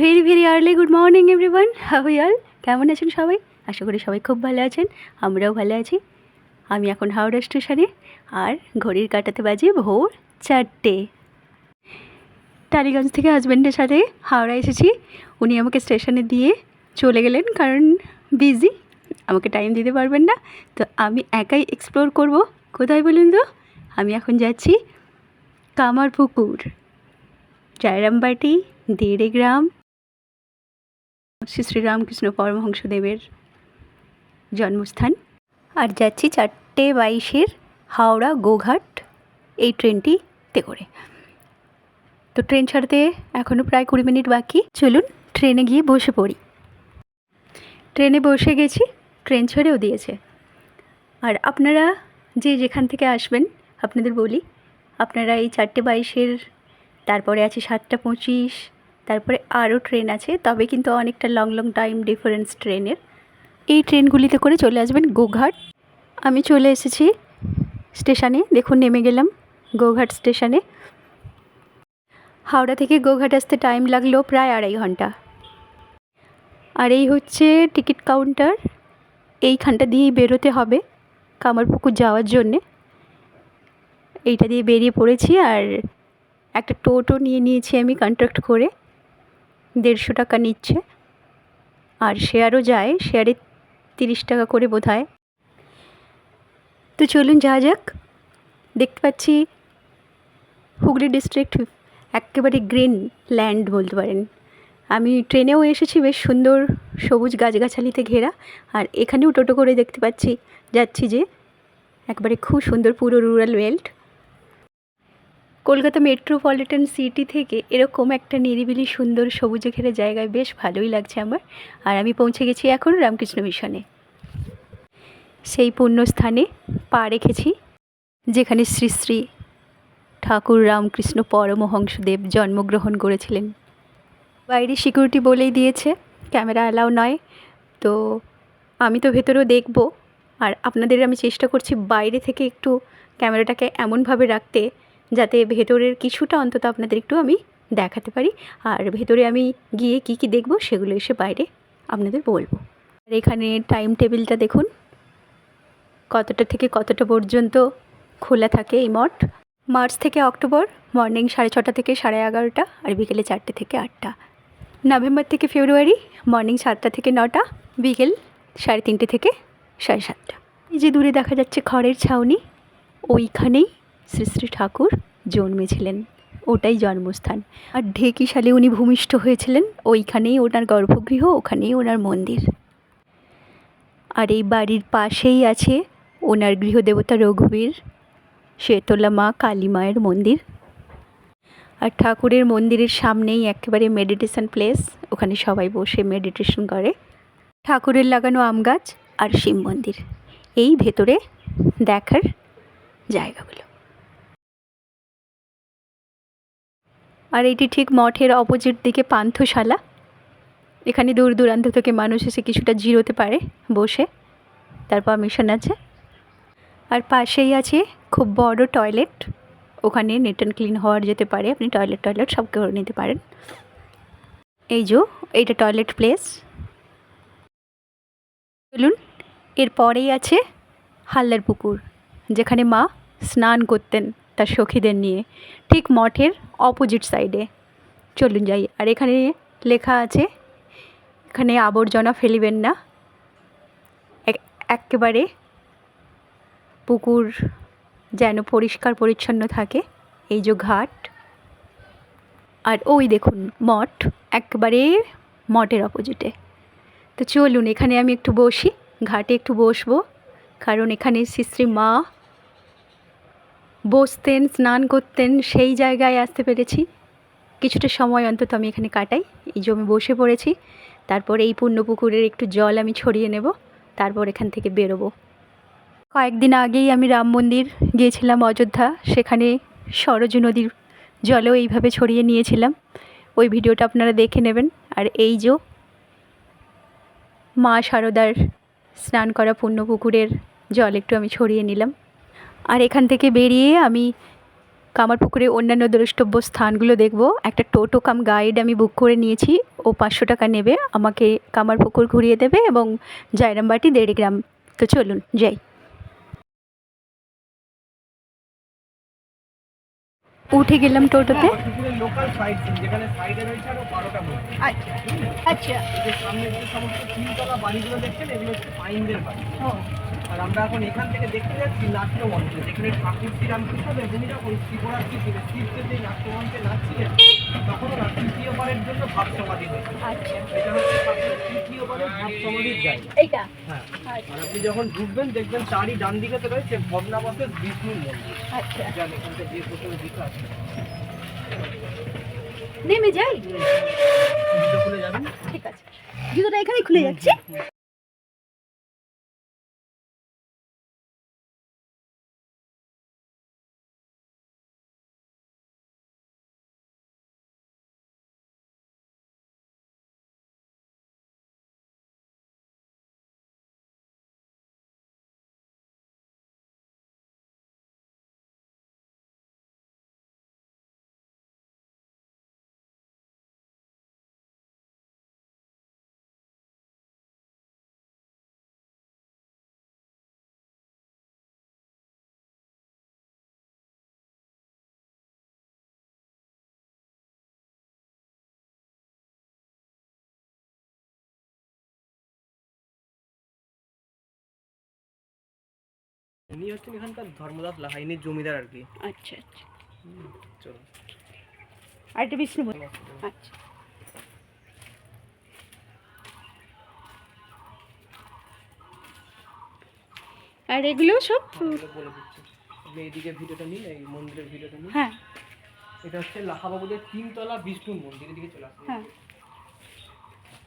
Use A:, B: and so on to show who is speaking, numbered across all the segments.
A: Very very early good morning everyone how y'all কেমন আছেন সবাই? আশা করি সবাই খুব ভালো আছেন। আমরাও ভালো আছি। আমি এখন হাওড়া স্টেশনে আর ঘড়ির কাটাতে বাজে ভোর চারটে। টালিগঞ্জ থেকে হাজব্যান্ডের সাথে হাওড়া এসেছি। উনি আমাকে স্টেশনে দিয়ে চলে গেলেন কারণ বিজি আমাকে টাইম দিতে পারবেন না। তো আমি একাই এক্সপ্লোর করব। কোথায় বলুন তো? আমি এখন যাচ্ছি কামারপুকুর। জয়রামবাটি দেড়ে গ্রাম শ্রী শ্রীরামকৃষ্ণ পরমহংসদেবের জন্মস্থান। আর যাচ্ছি চারটে বাইশের হাওড়া গোঘাট এই ট্রেনটিতে করে। তো ট্রেন ছাড়তে এখনও প্রায় কুড়ি মিনিট বাকি। চলুন ট্রেনে গিয়ে বসে পড়ি। ট্রেনে বসে গেছি, ট্রেন ছেড়েও দিয়েছে। আর আপনারা যে যেখান থেকে আসবেন, আপনাদের বলি, আপনারা এই চারটে বাইশের, তারপরে আছে সাতটা পঁচিশ তারপরে আরও ট্রেন আছে, তবে কিন্তু অনেকটা লং লং টাইম ডিফারেন্স ট্রেনের। এই ট্রেনগুলিতে করে চলে আসবেন গোঘাট। আমি চলে এসেছি স্টেশনে, দেখুন নেমে গেলাম গোঘাট স্টেশনে। হাওড়া থেকে গোঘাট আসতে টাইম লাগল প্রায় আড়াই ঘণ্টা। আর এই হচ্ছে টিকিট কাউন্টার, এইখানটা দিয়েই বেরোতে হবে কামারপুকুর যাওয়ার জন্যে। এইটা দিয়ে বেরিয়ে পড়েছি আর একটা টোটো নিয়ে নিয়েছি আমি কন্ট্রাক্ট করে। দেড়শো টাকা নিচ্ছে। আর শেয়ারও যায় শেয়ারে তিরিশ টাকা করে বোধ হয় তো চলুন যা যাক। দেখতে পাচ্ছি হুগলি ডিস্ট্রিক্ট একেবারে গ্রিন ল্যান্ড বলতে পারেন। আমি ট্রেনেও এসেছি, বেশ সুন্দর সবুজ গাছগাছালিতে ঘেরা। আর এখানেও টোটো করে দেখতে পাচ্ছি, যাচ্ছি যে, একবারে খুব সুন্দর পুরো rural world Kolkata metropolitan city থেকে এরকম একটা নিরিবিলি সুন্দর সবুজে ঘেরে জায়গায় বেশ ভালোই লাগছে আমার। আর আমি পৌঁছে গেছি এখন রামকৃষ্ণ মিশনে। সেই পুণ্যস্থানে পা রেখেছি, যেখানে শ্রী শ্রী ঠাকুর রামকৃষ্ণ পরমহংসদেব জন্মগ্রহণ করেছিলেন। বাইরে সিকিউরিটি বলেই দিয়েছে, ক্যামেরা অ্যালাউ নয়। তো আমি তো ভেতরেও দেখব। আর আপনাদের আমি চেষ্টা করছি বাইরে থেকে একটু ক্যামেরাটাকে এমনভাবে রাখতে যাতে ভেতরের কিছুটা অন্তত আপনাদের একটু আমি দেখাতে পারি। আর ভেতরে আমি গিয়ে কি কি দেখব সেগুলো এসে বাইরে আপনাদের বলব। আর এখানে টাইম টেবিলটা দেখুন। কতটা থেকে কতটা পর্যন্ত খোলা থাকে এই মঠ? মার্চ থেকে অক্টোবর মর্নিং সাড়ে ছটা থেকে সাড়ে এগারোটা আর বিকেলে চারটে থেকে আটটা। নভেম্বর থেকে ফেব্রুয়ারি মর্নিং সাতটা থেকে নটা, বিকেল সাড়ে তিনটে থেকে সাড়ে সাতটা। এই যে দূরে দেখা যাচ্ছে খড়ের ছাউনি, ওইখানেই শ্রী শ্রী ঠাকুর জন্মেছিলেন। ওটাই জন্মস্থান। আর ঢেকিশালে উনি ভূমিষ্ঠ হয়েছিলেন। ওইখানেই ওনার গর্ভগৃহ, ওখানেই ওনার মন্দির। আর এই বাড়ির পাশেই আছে ওনার গৃহদেবতা রঘুবীর শেতলা মা কালী মায়ের মন্দির। আর ঠাকুরের মন্দিরের সামনেই একেবারে মেডিটেশন প্লেস ওখানে সবাই বসে মেডিটেশন করে। ঠাকুরের লাগানো আম গাছ আর শিব মন্দির। এই ভেতরে দেখার জায়গাগুলো। আর এটি ঠিক মঠের অপোজিট দিকে পান্থশালা। এখানে দূর দূরান্ত থেকে মানুষ এসে কিছুটা জিরোতে পারে, বসে। তারপর মিশন আছে। আর পাশেই আছে খুব বড় টয়লেট ওখানে নেট অ্যান্ড ক্লিন হওয়ার যেতে পারে, আপনি টয়লেট টয়লেট সব করে নিতে পারেন। এই যে, এইটা টয়লেট প্লেস চলুন, এরপরেই আছে হালদার পুকুর, যেখানে মা স্নান করতেন। তার সখীদের নিয়ে, ঠিক মঠের অপোজিট সাইডে চলুন যাই, আর এখানে লেখা আছে, এখানে আবর্জনা ফেলিবেন না। একেবারে পুকুর যেন পরিষ্কার পরিচ্ছন্ন থাকে, এই যে ঘাট। আর ওই দেখুন, মঠ একবারে মঠের অপোজিটে তো চলুন, এখানে আমি একটু বসি, ঘাটে একটু বসবো, কারণ এখানে শ্রী মা বসতেন, স্নান করতেন, সেই জায়গায় আসতে পেরেছি। কিছুটা সময় অন্তত আমি এখানে কাটাই, এই জমি বসে পড়েছি। তারপর এই পুণ্যপুকুরের একটু জল আমি ছড়িয়ে নেব, তারপর এখান থেকে বেরোবো। কয়েকদিন আগেই আমি রাম মন্দির গিয়েছিলাম অযোধ্যা, সেখানে সরজ নদীর জলও এইভাবে ছড়িয়ে নিয়েছিলাম। ওই ভিডিওটা আপনারা দেখে নেবেন। আর এই যে মা শারদার স্নান করা পুণ্যপুকুরের জল একটু আমি ছড়িয়ে নিলাম। আর এখান থেকে বেরিয়ে আমি কামারপুকুরে অন্যান্য দ্রষ্টব্য স্থানগুলো দেখব। একটা টোটো কাম গাইড আমি বুক করে নিয়েছি। ও পাঁচশো টাকা নেবে, আমাকে কামারপুকুর ঘুরিয়ে দেবে এবং জায়রামবাটি দেড় গ্রাম তো চলুন, যাই। হচ্ছে গেলাম টোটোতে।
B: আর আমরা এখন এখান থেকে দেখতে যাচ্ছি নাট্যমঞ্চ যেখানে ঠাকুর শ্রীরামকৃষ্ণ দেব উনি শ্রী শিবরাত্রি ছিল শিবকে যে নাট্যমঞ্চে নাচছিলেন তখন ওনার তৃতীয়বারের জন্য ভাব সমাধি
A: আচ্ছা।
B: এটা হচ্ছে ঠাকুরের তৃতীয়বারের ভাব সমাধির জায়গা।
A: এইটা?
B: হ্যাঁ।
A: আচ্ছা।
B: আর আপনি যখন ঢুকবেন দেখবেন তারই ডান দিকে রয়েছে ভগ্নাবশেষ বিষ্ণুর মন্দির।
A: আচ্ছা।
B: যা এখানটা যে প্রথমে দিকে আছে।
A: নেমে যাই?
B: জুতো খুলে যাবেন?
A: ঠিক আছে। জুতোটা এখানেই খুলে যাচ্ছে।
B: ইনি হচ্ছেন এখানকার ধর্মদাস লাহা ইনি জমিদার আর কি।
A: আচ্ছা আচ্ছা।
B: চলো।
A: আর বিষ্ণু আচ্ছা। আর এগুলো সব
B: বলে দিচ্ছি। আপনি এইদিকে ভিডিওটা নিন এই মন্দিরের ভিডিওটা নিন।
A: হ্যাঁ।
B: এটা হচ্ছে লাহাবাবুদের তিনতলা বিষ্ণু মন্দির এদিকে চলে আসুন।
A: হ্যাঁ।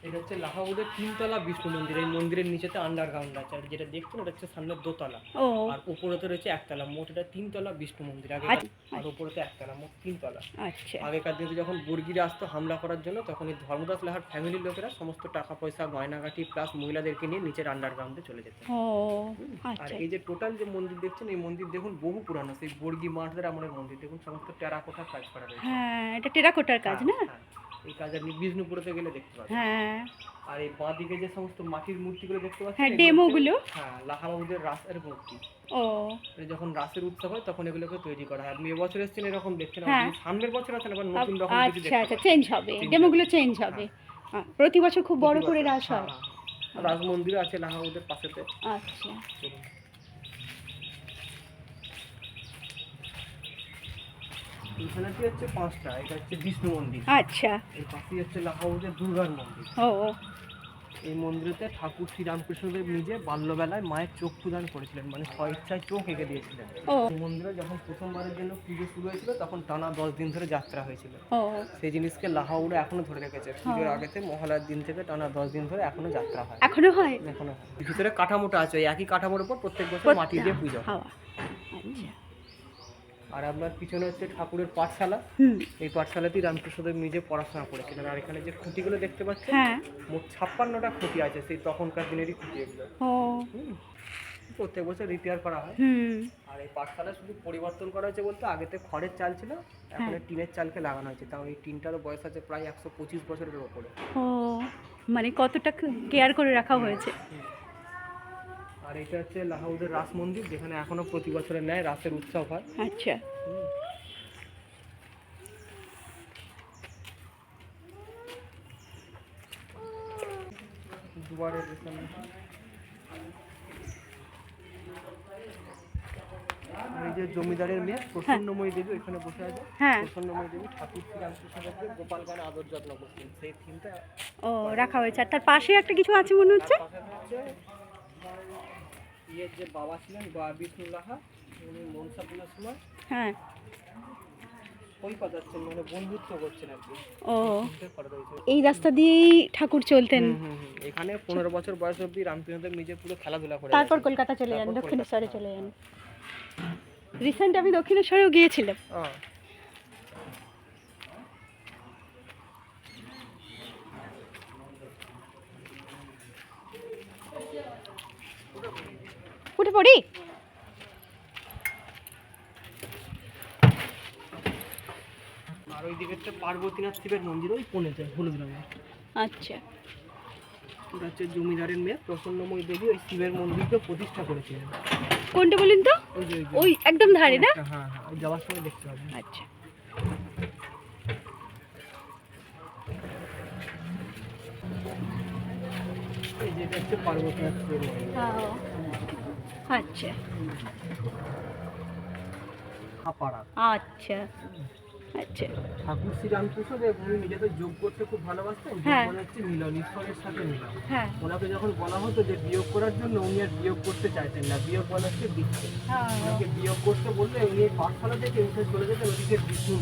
B: এটা হচ্ছে লাহাবাবুদের তিনতলা বিষ্ণু মন্দির। এই মন্দিরের নিচেতে আন্ডারগ্রাউন্ড আছে। আর যেটা দেখছেন ওটা হচ্ছে সামনে দোতলা।
A: ও।
B: আর উপরেতে রয়েছে একতলা। মোট এটা তিনতলা বিষ্ণু মন্দির। আগে
A: আচ্ছা।
B: আর উপরেতে একতলা মোট তিনতলা।
A: আচ্ছা।
B: আগেকার দিনে যখন বর্গিরা আসতো হামলা করার জন্য তখন এই ধর্মদাস লাহার ফ্যামিলির লোকেরা সমস্ত টাকা পয়সা গয়নাগাটি প্লাস মহিলাদেরকে নিয়ে নিচের আন্ডারগ্রাউন্ডে চলে যেত আর
A: আচ্ছা।
B: এই যে টোটাল যে মন্দির দেখছেন এই মন্দির দেখুন বহু পুরানো। সেই বর্গি মাঠদের আমলের মন্দির। দেখুন সমস্ত টেরাকোটার কাজ করা রয়েছে।
A: হ্যাঁ এটা টেরাকোটার কাজ না?
B: হ্যাঁ, হ্যাঁ। এই কাজ আপনি বিষ্ণুপুরতে গেলে দেখতে পাবেন
A: হ্যাঁ।
B: আর এই বাঁ দিকে যে সমস্ত মাটির মূর্তিগুলো দেখতে পাচ্ছেন
A: হ্যাঁ, ডেমোগুলো?
B: হ্যাঁ লাহাবাবুদের রাসের মূর্তি।
A: ও।
B: যখন রাসের উৎসব হয় তখন এগুলোকে তৈরি করা হয়। আপনি এবছর এসেছেন এরকম দেখছেন
A: হ্যাঁ।
B: আপনি সামনের বছর আছেন আবার নতুন রকম কিছু
A: আচ্ছা
B: দেখতে
A: আচ্ছা। চেঞ্জ হবে। ডেমোগুলো চেঞ্জ হবে। হ্যাঁ, প্রতি বছর খুব বড় করে রাস হয়।
B: হ্যাঁ, হ্যাঁ। রাজ মন্দির আছে লাহাবাবুদের পাশেতে।
A: আচ্ছা।
B: এইখানেটি হচ্ছে পাঁচটা এটা হচ্ছে বিষ্ণু মন্দির।
A: আচ্ছা।
B: এই পাশেই হচ্ছে লাহাবাবুদের দুর্গার মন্দির।
A: ও
B: এই মন্দিরেতে ঠাকুর শ্রীরামকৃষ্ণদেব নিজে বাল্যবেলায় মায়ের চোখ প্রদান করেছিলেন মানে স্বইচ্ছায় চোখ এঁকে দিয়েছিলেন। মন্দিরে যখন প্রথমবারের জন্য পুজো শুরু হয়েছিল তখন টানা দশ দিন ধরে যাত্রা হয়েছিল। সেই জিনিসকে লাহাউড়ে এখনও ধরে রেখেছে। পুজোর। আগেতে মহালয়ার দিন থেকে টানা দশ দিন ধরে এখনও যাত্রা হয়।
A: এখনও হয়?
B: এখনও হয়। ভিতরে কাঠামোটা আছে একই কাঠামোর উপর প্রত্যেক বছর মাটি দিয়ে পুজো হয়।
A: আচ্ছা।
B: আর আপনার পিছনে হচ্ছে ঠাকুরের পাঠশালা।
A: হুম।
B: এই পাঠশালাতেই রামকৃষ্ণদেব নিজে পড়াশোনা করেছিলেন। আর এখানে যে খুঁটিগুলো দেখতে পাচ্ছেন
A: হ্যাঁ।
B: মোট ছাপ্পান্নটা খুঁটি আছে সেই তখনকার দিনেরই খুঁটি এগুলো। প্রত্যেক বছর রিপেয়ার করা হয়।
A: হুম।
B: আর এই পাঠশালা শুধু পরিবর্তন করা হয়েছে বলতে আগেতে খড়ের চাল ছিল এখন
A: হ্যাঁ।
B: টিনের চালকে লাগানো হয়েছে। তাও এই টিনটারও বয়স আছে প্রায় একশো পঁচিশ বছরের ওপরে।
A: ও মানে কতটা কেয়ার করে রাখা হয়েছে।
B: আর এটা হচ্ছে লাহাউদের রাস মন্দির যেখানে এখনও প্রতি বছরের ন্যায় রাসের উৎসব হয়।
A: আচ্ছা।
B: দুবারের এই যে জমিদারের মেয়ে প্রসন্নময়ী দেবী এখানে বসে আছে।
A: হ্যাঁ।
B: প্রসন্নময়ী দেবী ঠাকুর শ্রীরামকৃষ্ণদেবকে গোপাল গানে আদর যত্ন করছেন। সেই থিমটা
A: ও রাখা হয়েছে। আর তার পাশে একটা কিছু আছে মনে হচ্ছে?
B: ইয়ের যে বাবা ছিলেন বা বিষ্ণুল্লাহা উনি মনসা পুজোর সময়
A: হ্যাঁ।
B: ওই পাঠাচ্ছেন মানে বন্ধুত্ব করছেন আর কি।
A: ও। এই রাস্তা দিয়েই ঠাকুর চলতেন।
B: এখানে পনেরো বছর বয়স অবধি রামকৃষ্ণদেব নিজে পুরো খেলাধুলা করে
A: তারপর কলকাতা চলে যান দক্ষিণেশ্বরে চলে যান। রিসেন্ট আমি দক্ষিণেশ্বরেও গিয়েছিলাম। উঠে পড়ি?
B: দিকে হচ্ছে পার্বতীনাথ শিবের মন্দির ওই কোণেতে হলুদ রঙের।
C: আচ্ছা।
B: ওটা হচ্ছে জমিদারের মেয়ে প্রসন্নময়ী দেবী ওই শিবের মন্দিরকে প্রতিষ্ঠা করেছিলেন।
C: কোনটা বলুন তো?
B: ওই
C: ওই একদম ধারে না?
B: হ্যাঁ হ্যাঁ ওই যাওয়ার সময় দেখতে পাবেন।
C: আচ্ছা।
B: এই যেটা হচ্ছে পার্বতীনাথ শিবের মন্দির।
C: আচ্ছা। আচ্ছা। আচ্ছা।
B: ঠাকুর শ্রী রামকৃষ্ণ উনি নিজেকে যোগ করতে খুব ভালোবাসতেন যোগ
C: হ্যাঁ।
B: মানে হচ্ছে মিলন ঈশ্বরের সাথে মিলন।
C: হ্যাঁ।
B: ওনাকে যখন বলা হতো যে বিয়োগ করার জন্য উনি আর বিয়োগ করতে চাইতেন না বিয়োগ বলা হচ্ছে বিচ্ছেদ ওনাকে বিয়োগ করতে বললে উনি পাঠশালা থেকে উঠে চলে যেতেন ওদিকে বিষ্ণুর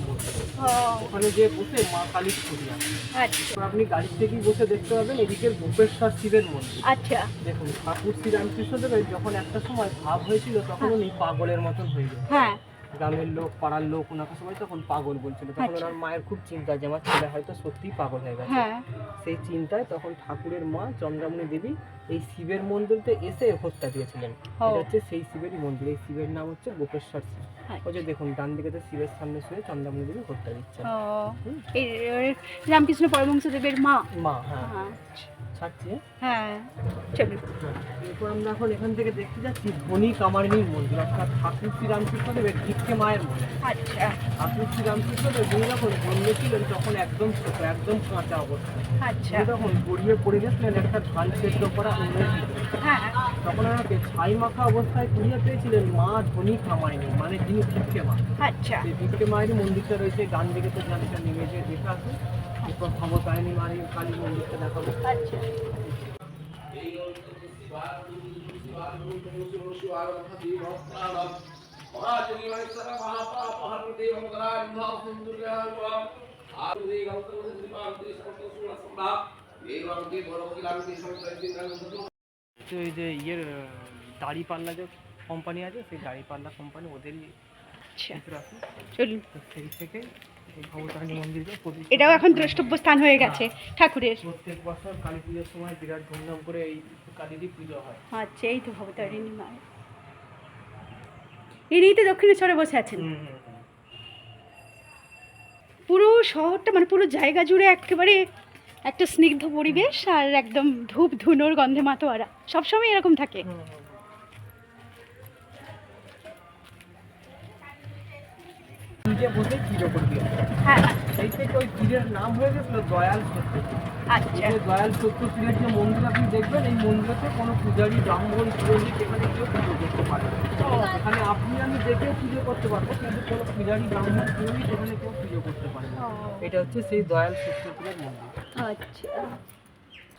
B: ওখানে যে বসে মা কালীর ছবি আছে
C: আচ্ছা
B: আপনি গাড়ির থেকেই বসে দেখতে পাবেন এদিকে গোপেশ্বর শিবের মন্দির।
C: আচ্ছা।
B: দেখুন ঠাকুর শ্রী রামকৃষ্ণ দেবের যখন একটা সময় ভাব হয়েছিল তখন উনি পাগলের মতন হয়ে যায়
C: হ্যাঁ।
B: গ্রামের লোক পাড়ার লোক ওনাকে সবাই তখন পাগল বলছিল। তখন
C: আচ্ছা।
B: ওনার মায়ের খুব চিন্তা যে আমার ছেলে হয়তো সত্যিই পাগল হয়ে গেছে।
C: হ্যাঁ।
B: সেই চিন্তায় তখন ঠাকুরের মা চন্দ্রামণি দেবী এই শিবের মন্দিরতে এসে হত্যা দিয়েছিলেন। এটা হচ্ছে সেই শিবেরই মন্দির এই শিবের নাম হচ্ছে গোপেশ্বর শিব
C: আচ্ছা।
B: ওই যে দেখুন ডান দিকে তো শিবের সামনে শুয়ে চন্দ্রামণি দেবী হত্যা দিচ্ছেন।
C: এই রামকৃষ্ণ পরমহংসদেবের মা।
B: মা হ্যাঁ।
C: হ্যাঁ।
B: ছাড়ছি
C: হ্যাঁ?
B: এরপর আমরা এখন এখান থেকে দেখতে যাচ্ছি ধনী কামারিনীর মন্দির অর্থাৎ ঠাকুর শ্রী রামকৃষ্ণ ভিক্ষে মায়ের মন্দির।
C: আচ্ছা।
B: ঠাকুর শ্রী রামকৃষ্ণ দেব উনি যখন জন্মেছিলেন তখন একদম ছোট একদম কাঁচা অবস্থায়।
C: আচ্ছা।
B: উনি তখন গড়িয়ে পড়ে গেছিলেন একটা ধান সেদ্ধ করা।
C: হ্যাঁ
B: তখন ওনাকে ছাই মাখা অবস্থায় কুড়িয়ে পেয়েছিলেন মা ধনী কামাইনি মানে যিনি ভিক্ষে মা।
C: আচ্ছা।
B: সেই ভিক্ষে মায়েরই মন্দিরটা রয়েছে ডান দিকে তো জানিটা নেমে যে দেখে আসুন এরপর ভবতারিণী মায়ের কালী মন্দিরটা দেখাবো।
C: আচ্ছা।
B: তো এই যে ইয়ের দাড়ি পাল্লা যে কোম্পানি আছে সেই দাড়ি পাল্লা কোম্পানি ওদেরই
C: আচ্ছা। চলুন।
B: সেই থেকে
C: এটাও এখন দ্রষ্টব্য স্থান হয়ে গেছে ঠাকুরের।
B: প্রত্যেক বছর কালী পুজোর সময় বিরাট ধুমধাম করে এই কালীরই পুজো হয়।
C: আচ্ছা এই তো ভবতারিণী মায়ের ইনিই তো দক্ষিণেশ্বরে বসে আছেন। পুরো শহরটা মানে পুরো জায়গা জুড়ে একেবারে একটা স্নিগ্ধ পরিবেশ আর একদম ধূপ ধুনোর গন্ধে মাতোয়ারা। সবসময় এরকম থাকে। হ্যাঁ।
B: সেই থেকে ওই নাম হয়ে গেছিল দয়াল
C: আচ্ছা।
B: দয়াল যে মন্দির আপনি দেখবেন এই মন্দিরেতে কোনো পূজারী ব্রাহ্মণ পুরোহিত এখানে কেউ পুজো করতে পারে। এখানে আপনি আমি দেখেও পুজো করতে পারব কিন্তু কোনো পূজারী ব্রাহ্মণ পুরোহিত এখানে কেউ পুজো করতে পারে এটা হচ্ছে সেই দয়াল সত্যপীরের মন্দির।
C: আচ্ছা।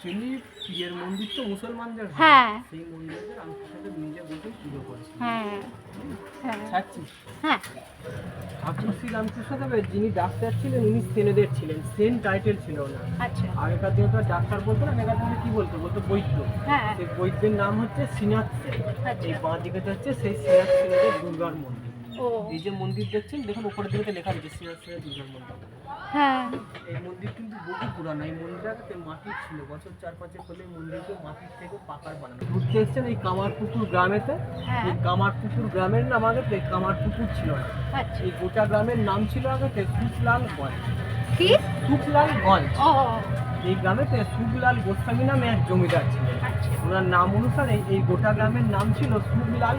B: পীরের মন্দির তো মুসলমানদের হ্যাঁ। সেই মন্দিরে রামকৃষ্ণদেব নিজে বসে পুজো
C: হ্যাঁ। হ্যাঁ। হ্যাঁ।
B: ঠাকুর শ্রী রামকৃষ্ণদেবের যিনি ডাক্তার ছিলেন উনি সেনেদের ছিলেন সেন টাইটেল ছিল ওনার।
C: আচ্ছা।
B: আগেকার দিনে তো আর ডাক্তার বলতো না আগেকার দিনে কি বলতো? বলতো বৈদ্য।
C: হ্যাঁ।
B: সেই বৈদ্যের নাম হচ্ছে শ্রীনাথ সেন।
C: আচ্ছা।
B: এই বাঁ দিকে হচ্ছে সেই শ্রীনাথ সেনের দুর্গার মন্দির। এই যে মন্দির দেখছেন দেখুন উপরের দিকে লেখা রয়েছে শ্রীনাথ সেনের দুর্গার মন্দির।
C: হ্যাঁ।
B: এই মন্দির কিন্তু বহু পুরানো এই মন্দিরটাতে মাটির ছিল। বছর চার পাঁচে হলে মন্দিরকে মাটির থেকে পাকার বানানো। ঘুরতে এসছেন এই কামারপুকুর গ্রামেতে?
C: হ্যাঁ।
B: এই কামারপুকুর গ্রামের নাম আগে কামারপুকুর ছিল না।
C: আচ্ছা।
B: এই গোটা গ্রামের নাম ছিল আগে কুচলাল গঞ্জ।
C: কি?
B: সুখলাল গঞ্জ। এই গ্রামেতে সুখলাল গোস্বামী নামে এক জমিদার ছিলেন।
C: আচ্ছা।
B: ওনার নাম অনুসারে এই গোটা গ্রামের নাম ছিল সুখলাল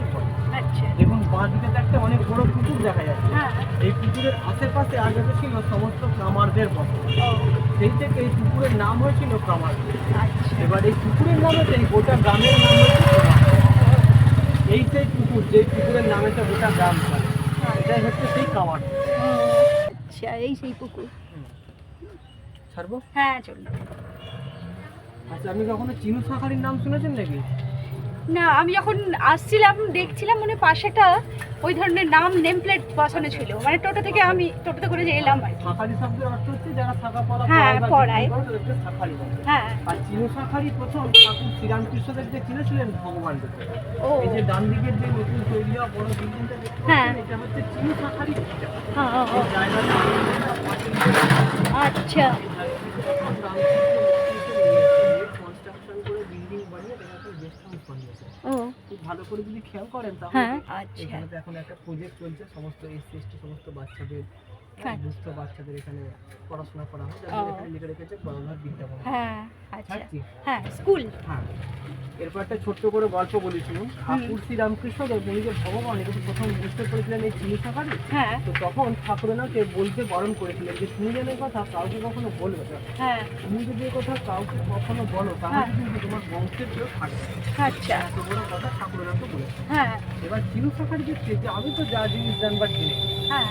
C: আচ্ছা।
B: দেখুন বাঁ দিকে একটা অনেক বড় পুকুর দেখা যাচ্ছে।
C: হ্যাঁ।
B: এই পুকুরের আশেপাশে আগে ছিল সমস্ত কামারদের বসবাস সেই থেকে এই পুকুরের নাম হয়েছিল কামার
C: আচ্ছা।
B: এবার এই পুকুরের নামেতে এই গোটা গ্রামের নাম এই সেই পুকুর যে পুকুরের নামেতে গোটা গ্রাম। এটাই হচ্ছে সেই কামার
C: আচ্ছা এই সেই পুকুর।
B: ছাড়বো?
C: হ্যাঁ চলুন।
B: আচ্ছা আপনি কখনো চিনু শাখারির নাম শুনেছেন নাকি?
C: না আমি যখন আসছিলাম দেখছিলাম মানে পাশে একটা ওই ধরনের নাম নেম প্লেট বসানো ছিল। মানে টোটো থেকে আমি টোটোতে করে যে এলাম আর
B: শাখারি শব্দের অর্থ হচ্ছে যারা শাখা পড়া
C: হ্যাঁ, পড়ায়।
B: শাখারি
C: হ্যাঁ।
B: আর চিনু শাখারি প্রথম ঠাকুর শ্রীরামকৃষ্ণদেবকে চিনেছিলেন ভগবান রূপে
C: ও।
B: এই যে ডান দিকের যে নতুন তৈরি হওয়া বড় বিল্ডিংটা দেখতে
C: হ্যাঁ।
B: এটা হচ্ছে চিনু শাখারি
C: হ্যাঁ, হ্যাঁ, হ্যাঁ। আচ্ছা। ও
B: খুব ভালো করে যদি খেয়াল করেন তাহলে
C: হ্যাঁ আচ্ছা
B: এখানে তো এখন একটা প্রজেক্ট চলছে সমস্ত এসসি সমস্ত বাচ্চাদের। দুস্থ বাচ্চাদের এখানে পড়াশোনা করা হয়। যাদের এখানে লিখে রেখেছে বিদ্যাভবন
A: হ্যাঁ আচ্ছা। হ্যাঁ স্কুল?
B: হ্যাঁ। এরপর একটা ছোট্ট করে গল্প ঠাকুর দেব উনি যে ভগবান প্রথম বুঝতে পেরেছিলেন এই চিনি সাফারি
A: হ্যাঁ।
B: তো তখন ঠাকুরনাকে বলতে বারণ করেছিলেন যে তুমি যেন কথা কাউকে কখনো বলবে না।
A: হ্যাঁ।
B: তুমি যদি এই কথা কাউকে কখনো বলো তাহলে
A: হ্যাঁ।
B: কিন্তু তোমার বংশের কেউ থাকবে
A: আচ্ছা।
B: এত বড় কথা ঠাকুরনাকে বলেছে
A: হ্যাঁ।
B: এবার চিনু সাফারি যে আমি তো যা জিনিস জানবার চিনি
A: হ্যাঁ।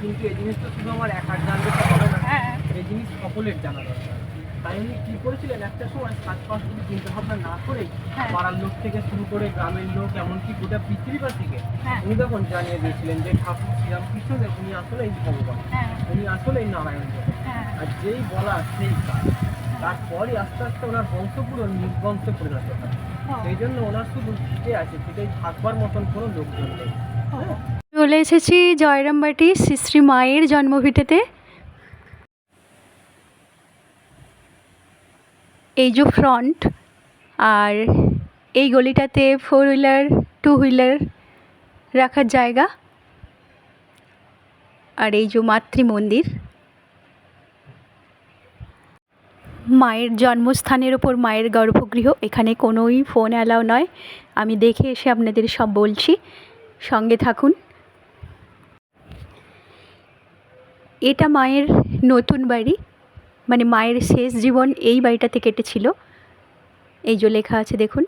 B: কিন্তু এই জিনিসটা শুধু আমার একার জানলে তো হবে না।
A: হ্যাঁ।
B: এই জিনিস সকলের জানা দরকার। তাই উনি কি করেছিলেন? একটা সময় সাত পাঁচ কিছু চিন্তা ভাবনা না করেই
A: হ্যাঁ।
B: পাড়ার লোক থেকে শুরু করে গ্রামের লোক এমনকি গোটা পৃথিবীবাসীকে
A: হ্যাঁ।
B: উনি তখন জানিয়ে দিয়েছিলেন যে ঠাকুর শ্রীরামকৃষ্ণ দেব উনি আসলে এই ভগবান উনি আসলে এই নারায়ণ আর যেই বলা সেই কাজ। তারপরই আস্তে আস্তে ওনার বংশ পুরো নির্বংশে পরিণত হয়। সেই জন্য ওনার শুধু টিকে আছে সেটাই থাকবার মতন কোনো লোকজন নেই।
A: চলে এসেছি জয়রামবাটি শ্রী মায়ের জন্মভিটেতে। এই যে ফ্রন্ট আর এই গলিটাতে ফোর হুইলার টু হুইলার রাখার জায়গা। আর এই যে মাতৃ মন্দির। মায়ের জন্মস্থানের ওপর মায়ের গর্ভগৃহ, এখানে কোনোই ফোন অ্যালাও নয়। আমি দেখে এসে আপনাদের সব বলছি। সঙ্গে থাকুন। এটা মায়ের নতুন বাড়ি মানে মায়ের শেষ জীবন এই বাড়িটাতে কেটেছিল। এই যে লেখা আছে, দেখুন।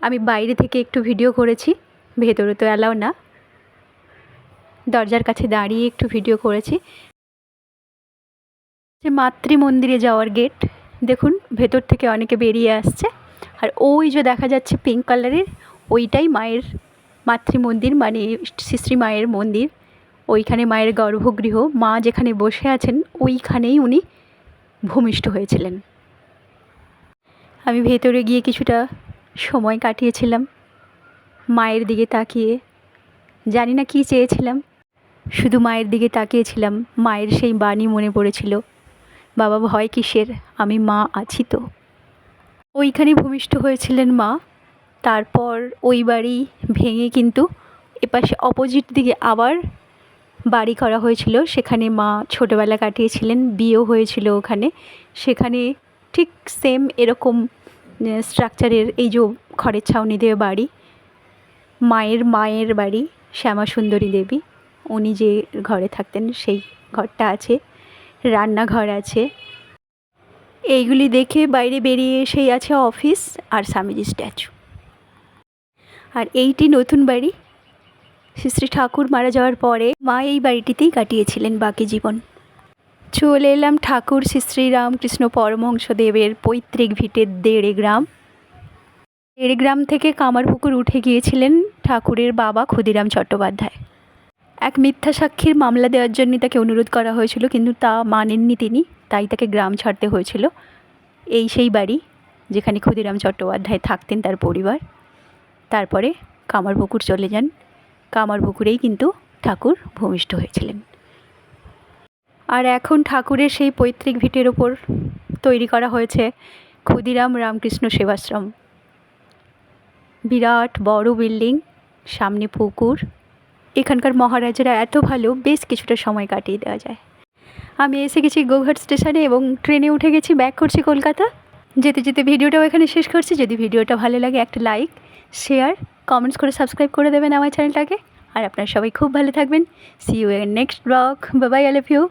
A: আমি বাইরে থেকে একটু ভিডিও করেছি, ভেতরে তো অ্যালাও না। দরজার কাছে দাঁড়িয়ে একটু ভিডিও করেছি। মাতৃ মন্দিরে যাওয়ার গেট দেখুন, ভেতর থেকে অনেকে বেরিয়ে আসছে। আর ওই যে দেখা যাচ্ছে পিঙ্ক কালারের ওইটাই মায়ের মাতৃ মন্দির মানে শ্রী শ্রী মায়ের মন্দির। ওইখানে মায়ের গর্ভগৃহ, মা যেখানে বসে আছেন, ওইখানেই উনি ভূমিষ্ঠ হয়েছিলেন। আমি ভেতরে গিয়ে কিছুটা সময় কাটিয়েছিলাম। মায়ের দিকে তাকিয়ে, জানি না কী চেয়েছিলাম। শুধু মায়ের দিকে তাকিয়েছিলাম, মায়ের সেই বাণী মনে পড়েছিল, বাবা, ভয় কিসের? আমি মা আছি তো। ওইখানে ভূমিষ্ঠ হয়েছিলেন মা। তারপর ওই বাড়ি ভেঙে কিন্তু এপাশে অপোজিট দিকে আবার বাড়ি করা হয়েছিল। সেখানে মা ছোটোবেলা কাটিয়েছিলেন, বিয়েও হয়েছিল ওখানে। সেখানে ঠিক সেম এরকম স্ট্রাকচারের এই যে খড়ের ছাউনি দিয়ে বাড়ি, মায়ের মায়ের বাড়ি শ্যামা সুন্দরী দেবী। উনি যে ঘরে থাকতেন সেই ঘরটা আছে, রান্নাঘর আছে। এইগুলি দেখে বাইরে বেরিয়ে এসেই আছে অফিস আর স্বামীজি স্ট্যাচু। আর এইটি নতুন বাড়ি শ্রী ঠাকুর মারা যাওয়ার পরে মা এই বাড়িটিতেই কাটিয়েছিলেন বাকি জীবন। চলে এলাম ঠাকুর শ্রী শ্রী রামকৃষ্ণ পরমহংসদেবের পৈতৃক ভিটের দেড়ে গ্রাম। দেড়ে গ্রাম থেকে কামারপুকুর উঠে গিয়েছিলেন ঠাকুরের বাবা ক্ষুদিরাম চট্টোপাধ্যায়। এক মিথ্যা সাক্ষীর মামলা দেওয়ার জন্য তাকে অনুরোধ করা হয়েছিল, কিন্তু তা মানেননি তিনি, তাই তাকে গ্রাম ছাড়তে হয়েছিল। এই সেই বাড়ি যেখানে ক্ষুদিরাম চট্টোপাধ্যায় থাকতেন তার পরিবার। তারপরে কামারপুকুর চলে যান। কামারপুকুরেই কিন্তু ঠাকুর ভূমিষ্ঠ হয়েছিলেন। আর এখন ঠাকুরের সেই পৈতৃক ভিটের ওপর তৈরি করা হয়েছে ক্ষুদিরাম রামকৃষ্ণ সেবাশ্রম। বিরাট, বড় বিল্ডিং, সামনে পুকুর। এখানকার মহারাজারা এত ভালো, বেশ কিছুটা সময় কাটিয়ে দেওয়া যায়। আমি এসে গেছি গোঘাট স্টেশনে এবং ট্রেনে উঠে গেছি ব্যাক করছি কলকাতা। যেতে যেতে ভিডিওটাও এখানে শেষ করছি। যদি ভিডিওটা ভালো লাগে একটা লাইক, শেয়ার কমেন্টস করে সাবস্ক্রাইব করে দেবেন আমার চ্যানেলটাকে আর আপনারা সবাই খুব ভালো থাকবেন। সি ইউ এর next blog Babai I love you